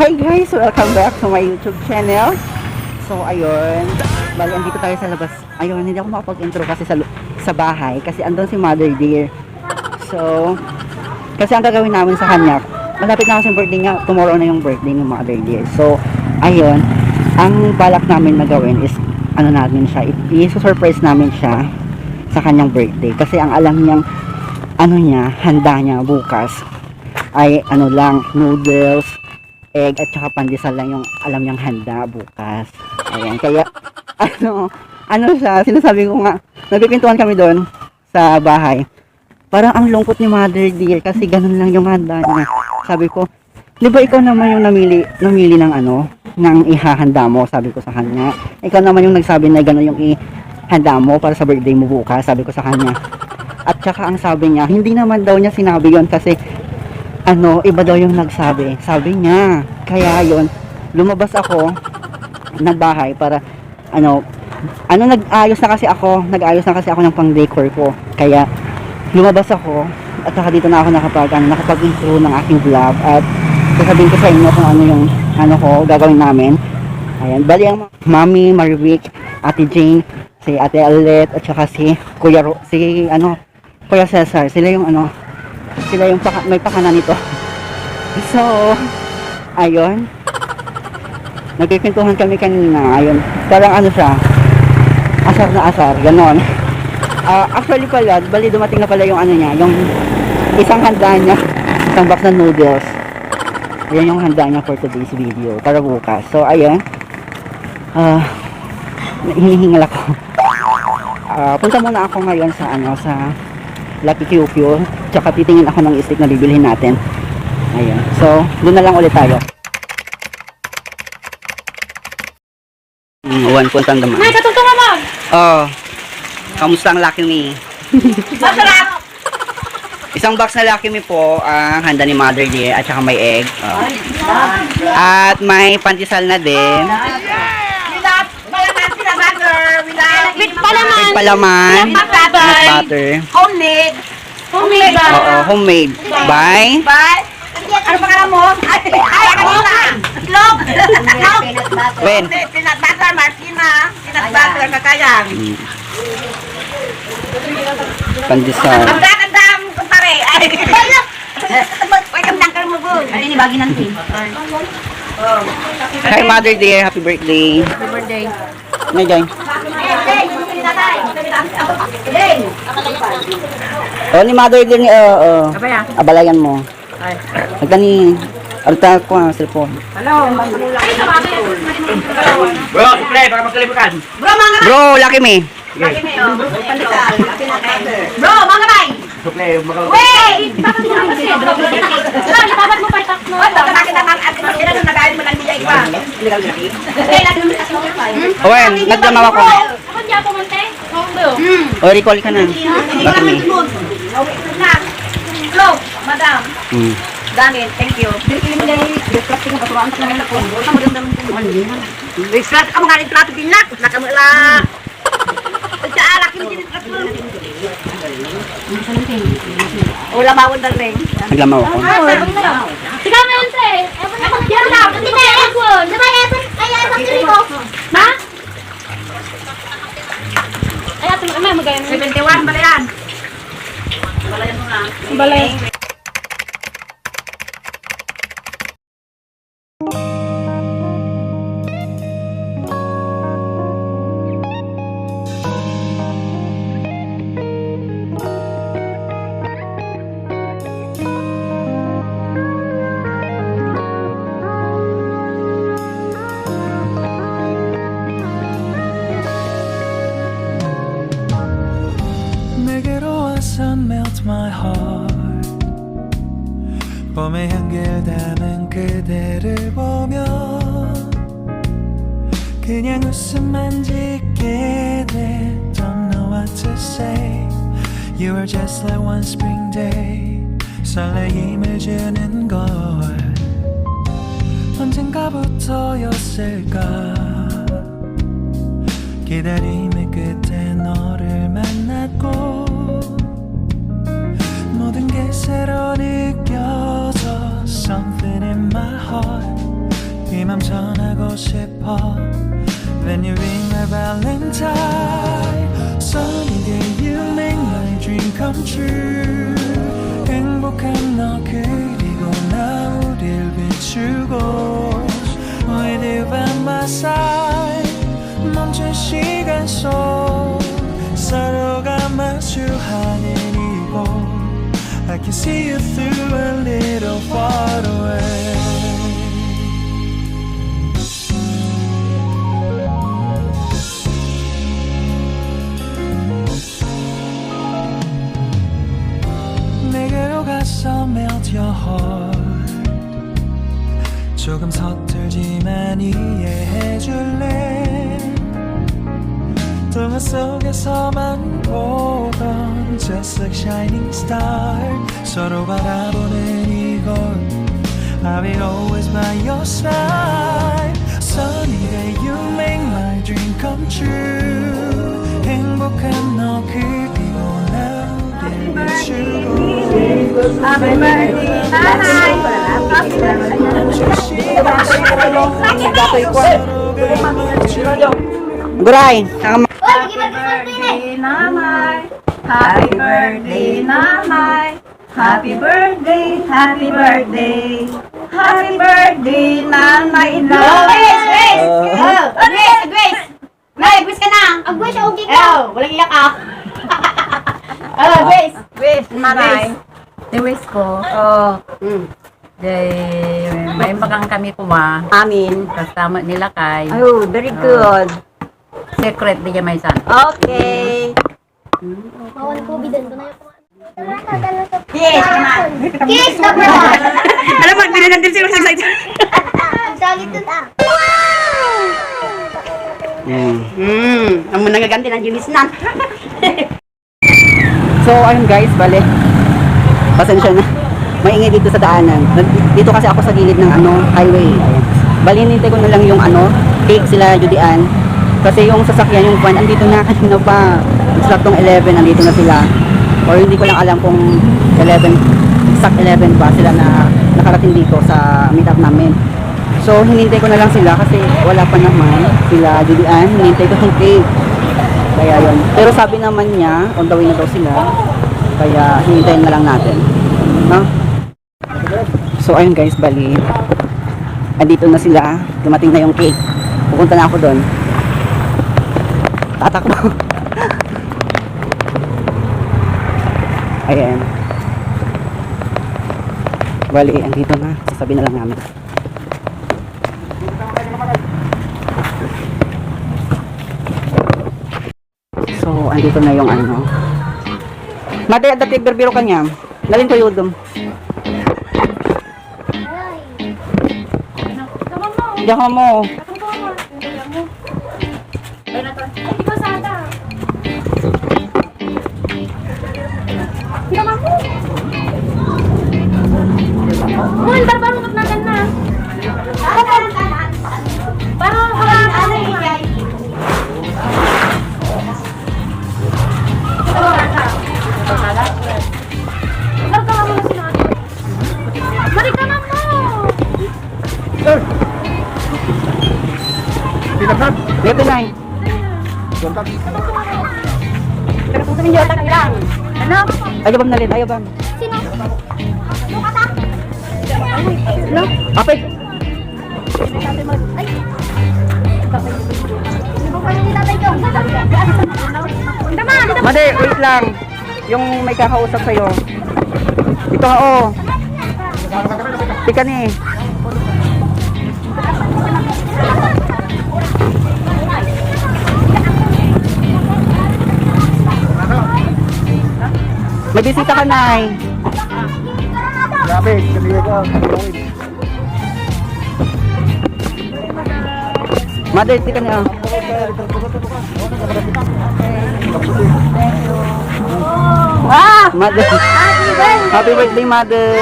Hi guys! Welcome back to my YouTube channel. So, ayun. Bali, andito tayo sa labas. Ayun, hindi ako makapag-intro kasi sa, sa bahay. Kasi andun si Mother Dear. So, kasi ang gagawin namin sa kanya, malapit na kasi birthday niya. Tomorrow na yung birthday ng Mother Dear. So, ayun. Ang balak namin na gawin is, ano namin siya, i-surprise namin siya sa kanyang birthday. Kasi ang alam niyang, ano niya, handa niya bukas ay ano lang, noodles, egg at saka pandesal lang yung alam niyang handa bukas. Ayan, kaya ano, ano siya, sinasabi ko nga, nagpipintuan kami doon sa bahay. Parang ang lungkot ni Mother Dear kasi ganun lang yung handa niya. Sabi ko, di ba ikaw naman yung namili, namili ng ano, ng ihahanda mo, sabi ko sa kanya. Ikaw naman yung nagsabi na ganun yung ihanda mo para sa birthday mo bukas, sabi ko sa kanya. At saka ang sabi niya, hindi naman daw niya sinabi yon kasi ano, iba daw yung nagsabi. Sabi niya. Kaya yon lumabas ako ng bahay para ano, ano nag-ayos na kasi ako, nag-ayos na kasi ako ng pang-decor ko. Kaya lumabas ako at saka dito na ako nakapag ano, nakapag-intro ng aking vlog at sasabihin ko sa inyo kung ano yung ano ko gagawin namin. Ayan, bali ang Mami Marvick, Ate Jane, si Ate Alet at saka si Kuya Ro, si ano, Kuya Cesar, sila yung ano, sila yung paka, may pakana nito. So, ayun. Nagkikwentuhan kami kanina, ayun. Parang ano siya, asar na asar, ganon. Ah, actually pala, bali dumating na pala yung ano niya, yung isang handa niya, isang box na noodles. Yan yung handa niya for today's video, para bukas. So, ayun. Ah, hinihingal ako. Ah, punta muna ako ngayon sa ano, sa Lucky QQ. Tsaka titingin ako ng stick na bibilhin natin. Ayan. So, doon na lang ulit tayo. Mm, one point ang daman. Nay, katultong mo mo! Oh. Kamusta ang Lucky Me? Masarap! Isang box na Lucky Me po ang handa ni Mother Dear at saka may egg. Oh. At may pantisal na din. Without palaman with palaman. Peanut butter. Butter. Homemade, homemade, Oo, homemade. By? Bye. Ano pangalan mo? Ay, ay, kanina. Itlog. When? Peanut butter, Martina. Peanut butter, kakayang. Pandesal. Ang gagandang kumpare. Ay, ka mo po. Ay, ini bagi nanti. Hi Mother Dear, happy birthday. Happy birthday. May day. Oh, ni Mother Dear, ni, oo. Oh? Abalayan mo. Ay. Nagkani, alta ko ang cellphone. Hello. Bro, play, baka magkalimutan. Bro, mga Bro, lucky me. Laki mo yun. Pandesal. Bro, mga Play, baka Wait! Bakit mo kasi? Ibabat mo pa itak mo. Ito, bakit naman at sila nung nagalit mo lang niya iba. Eh, lagi mo kasi mo. Owen, nagdamaw ako. Ako niya po, Monte? Hmm. O, recall ka na. Lucky me. Hello, madam. Hmm. Daniel, thank you. Islat ka mga litrato din na. Nakamula. Sa alak yung dinitrato. Wala bawon dal ring. Naglamaw ako. Sige, Mente. Ewan na kung diyan lang. Hindi na ewan. Di ba ewan? Ay, ewan diri ko. Ma? Ay, ato mo. May magayon. 71 balayan. Balayan mo na. Balay. One spring day 설레임을 주는 걸 언젠가부터였을까 기다림의 끝에 너를 만났고 모든 게 새로 느껴져 Something in my heart 맘 전하고 싶어 When you ring my valentine Sunny day you make dream come true 행복한 너 그리고 나 우릴 비추고 With you by my side 멈춘 시간 속 서로가 마주하는 이곳 I can see you through a little far away 내게로 가서 melt your heart 조금 서툴지만 이해해줄래 동화 속에서만 보던 Just like shining star 서로 바라보는 이곳 I'll be always by your side Sunny day you make my dream come true 행복한 너나 Happy birthday! Hi! Happy birthday! Guray! Happy birthday, Namay! Happy birthday, Namay! Happy birthday! Happy birthday! Happy birthday, Nanay! Grace! Grace! Oh, Grace! Grace! Oh, Grace! Grace ka na! Ang Grace, okay ka! Ew, walang iyak ah! Oh, Grace. Grace, Nanay. Niwis ko, oh, day, may magang kami kuma, Amin. kasama nila kay, Oh, very good. secret di may san. Okay. Bawal ko, bidan ko na yung Yes, the bride! Alam mo, binanandin sila sa excited. Ang salit to ta. Mm. Hmm, ang nangaganti ng Jimis nan. So, ayun guys, bale. Pasensya na. Maingay dito sa daanan. Dito kasi ako sa gilid ng ano, highway. Ayan. Bali, hinintay ko na lang yung ano, cake sila, Judian. Kasi yung sasakyan, yung van, andito na kanina pa. Exact tong 11, andito na sila. Or hindi ko lang alam kung 11, exact 11 ba sila na nakarating dito sa meetup namin. So, hinintay ko na lang sila kasi wala pa naman sila, Judian. Hinintay ko yung cake. Kaya yun. Pero sabi naman niya, on the na daw sila. Kaya hihintayin na lang natin. No? So ayun guys, bali. Andito na sila. Dumating na yung cake. Pupunta na ako doon. Tatakbo. Ayan. Bali, andito na. Sasabihin na lang namin. So, andito na yung ano. Mate, dati berbiro ka niya. Nalin ko yudom. Diyan mo. Uy, barbarungot Dito na eh. Pero kung sabihin niyo, tak lang. Ano? Ayaw bang nalin? Ayaw bang? Sino? Lukata. Ay. Ko. Tama, dito. Mate, wait lang. Yung may kakausap sa'yo. Ito ha, oh. Tika ni. May bisita ka, Nay. Grabe, sabi ko. Mother, tika niya. Ah! Mother. Happy birthday, mother.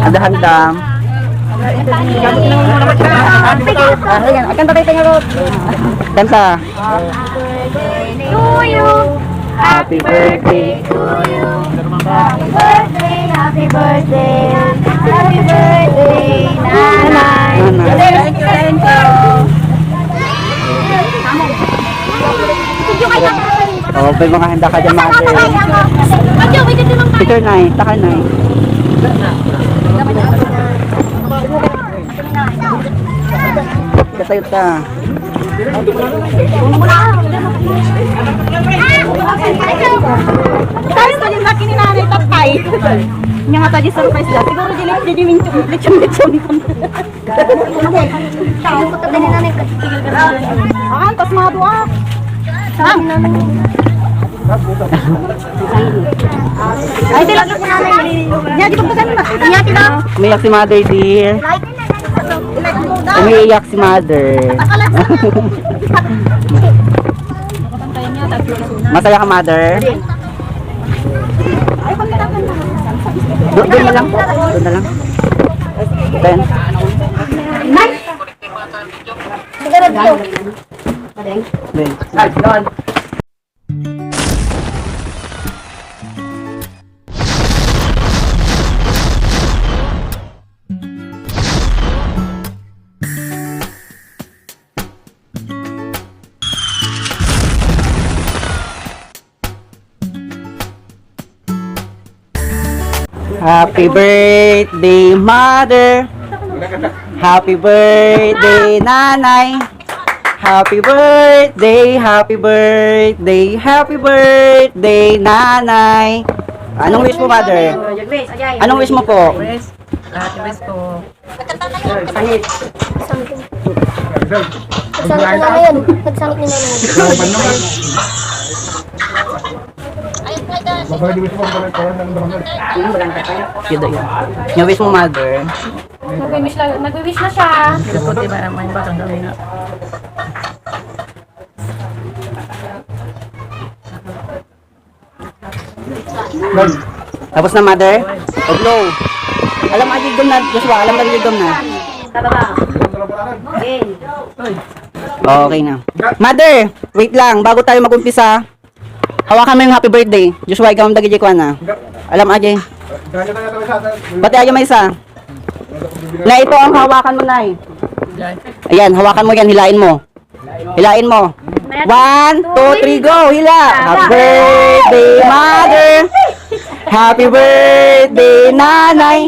Handa-handa. Ah, ayan, akan tatay tayo. Kanta. To you. Happy birthday. Happy birthday, happy birthday. Happy birthday, nanay. Thank you, thank you. Oh, may mga handa ka dyan, mother. Madyo, may dito lang Picture na eh. Taka na eh. Kasayot ka. Pa din laki ni nanay tatay. Nya nga tadi surprise da. Siguro dili jadi minchum lechon lechon. Tayo ko tabi ni nanay. Ah, tas mga dua. Ay, dili lang nanay. Nya di ko pa na. Nya ti daw. Umiyak si mother, dear. Umiiyak si mother. Masaya ka, mother? Do doon na lang. Doon na lang. Then, then. Happy birthday, mother. Happy birthday, nanay. Happy birthday, happy birthday, happy birthday, nanay. Anong wish mo, mother? Anong wish mo po? Wish, lahat yung wish ko. Sangit. Nagsanit ni nanay yun. Nagsanit ni nanay. Yun yun. Yung wish mo, mother. Nag-wish na, nag-wish na siya. Kasi di ba naman bakang gawin na. Tapos na, mother? Hello. Alam mo, agigom na, Joshua. Alam mo, agigom na. Okay na. Mother, wait lang. Bago tayo mag-umpisa, hawakan mo yung happy birthday. Joshua, ikaw ang dagi ko na. Alam mo, Ajay. Pati ayaw may isa. Na ito ang hawakan mo, Nay. Ayan, hawakan mo yan. Hilain mo. Hilain mo. One, two, three, go! Hila! Happy birthday, mother! Happy birthday, nanay!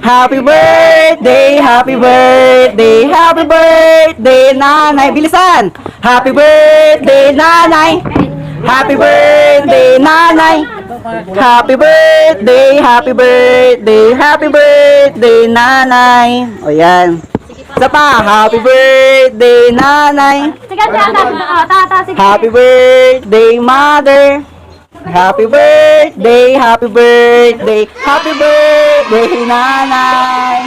Happy birthday, happy birthday, happy birthday, nanay! Bilisan! Happy birthday, nanay! Happy birthday, nanay! Happy birthday, happy birthday, happy birthday, nanay! O yan. Isa pa, happy birthday, nanay! Sige, tata. Oh, tata, sige. Happy birthday, mother! Happy birthday, happy birthday, happy birthday, nanay!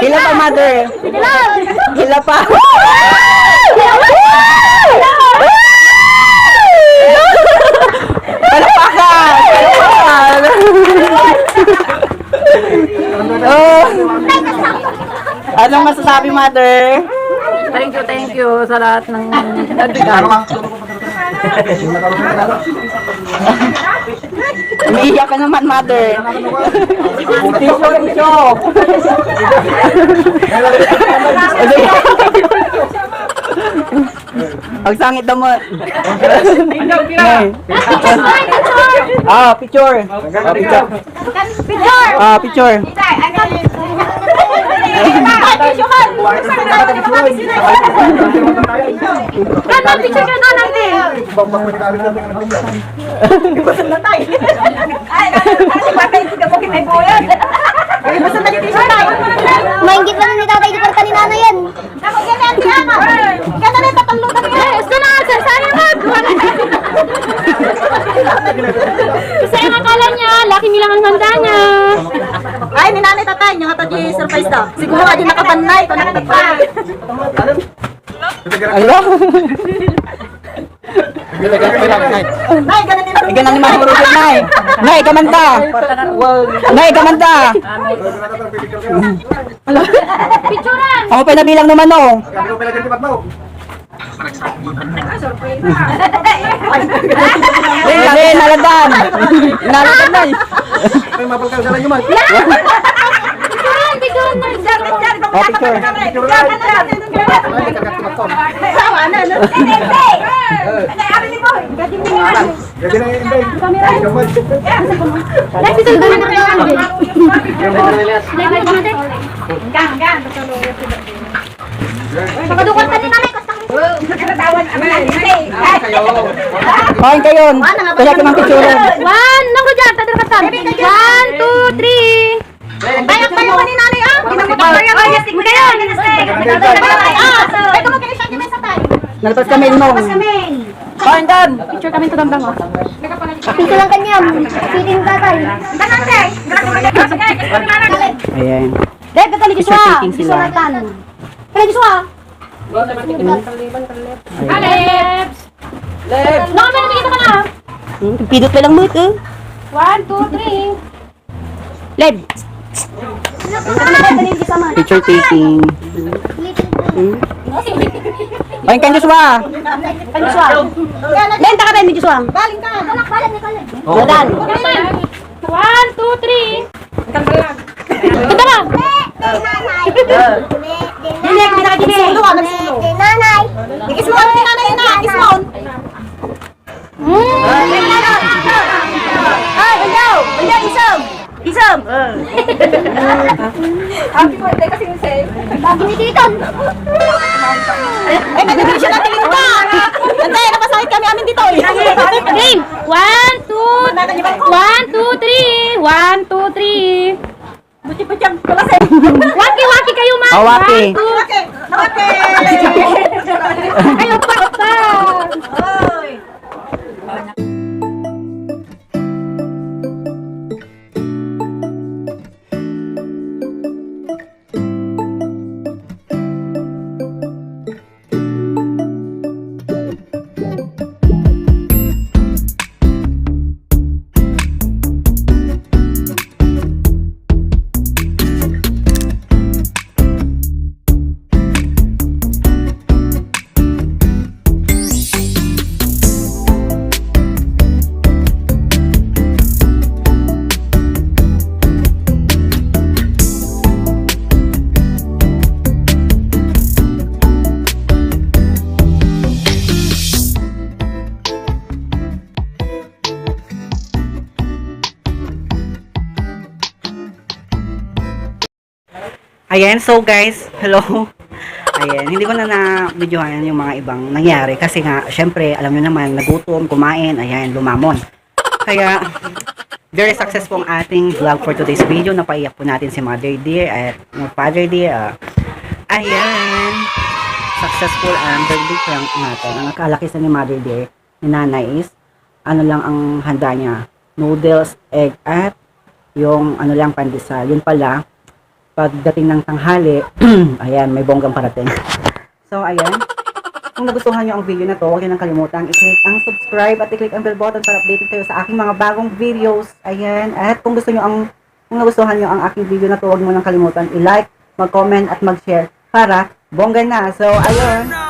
Hila pa, mother! Hila pa! Palapakan! Palapakan! oh. Anong masasabi, mother? Thank you, thank you sa lahat ng nagbigay. Umiiyak ka naman, mother. Tisyo, tisyo. Ang sangit naman. Ah, picture. Ah, picture. Ah, picture. Ganda, picture ka na natin. Maingit lang ni tatay di parta ni nanay yan. Kaya na tatalo na niya. Gusto na, Sana mag. Kasi ang akala niya, laki nilang ang handa niya. Ay, ni nanay tatay, nya nga tadi surprise daw. Siguro adi nakabanay, to nakatagpa. Ala. Nay, ganun din. Igan ang limang murugin, Nay. Nay, kamanta. Nay, kamanta. Picturean. Ako pa nabilang naman, oh. Hindi, naladan. Naladan na eh. Ay, mapagkagalan nyo man. Oh, picture. Gabi na Kain kayo. Kaya ka ng picture. One, nako dyan, tadar ka tan. One, two, three. Bayak tayo ni nanay ah. Bayak ay yasig mo kayo. Ah, ito mo kini siya sa tayo. Nalpas kami nung. Kain kan. Picture kami to damdam oh. Picture lang kanya. Feeding tatay. Ayan. Dek, kata ni Picture Joshua. taking sila. Joshua No, dito ka na. Hmm, Pidot pa lang mo ito. One, two, three. Leb. Picture taking. Hmm. Kain kan Joshua. Kaya Joshua. Lenta ka tayo ni Joshua. Baling ka. Balak, baling ni. One, two, three. Punta ka. Dinek, hindi Isam. Happy birthday kasi ni Sey. Lagi ni Titon. Ay, nagbibigay siya natin ito pa. Hindi, napasakit kami amin dito. Game. One, two, one, two, three. One, two, three. Buti pa dyan. Waki, waki kayo, ma. Oh, waki. One, two. Waki. Ayaw pa pa. Ayan, so guys, hello. Ayan, hindi ko na na-videohan yung mga ibang nangyari kasi nga, syempre, alam nyo naman, nagutom, kumain, ayan, lumamon. Kaya, very successful ang ating vlog for today's video. Napaiyak po natin si Mother Dear at yung Father Dear. ah. ayan, successful ang birthday prank natin. Ang nakalaki sa ni Mother Dear, ni Nanay is, ano lang ang handa niya, noodles, egg, at yung ano lang pandesal. Yun pala, pagdating ng tanghali, ayan, may bonggang parating. So, ayan. Kung nagustuhan nyo ang video na to, huwag nyo nang kalimutan i-click ang subscribe at i-click ang bell button para updated kayo sa aking mga bagong videos. Ayan. At kung gusto nyo ang, kung nagustuhan nyo ang aking video na to, huwag mo nang kalimutan i-like, mag-comment at mag-share para bongga na. So, ayun.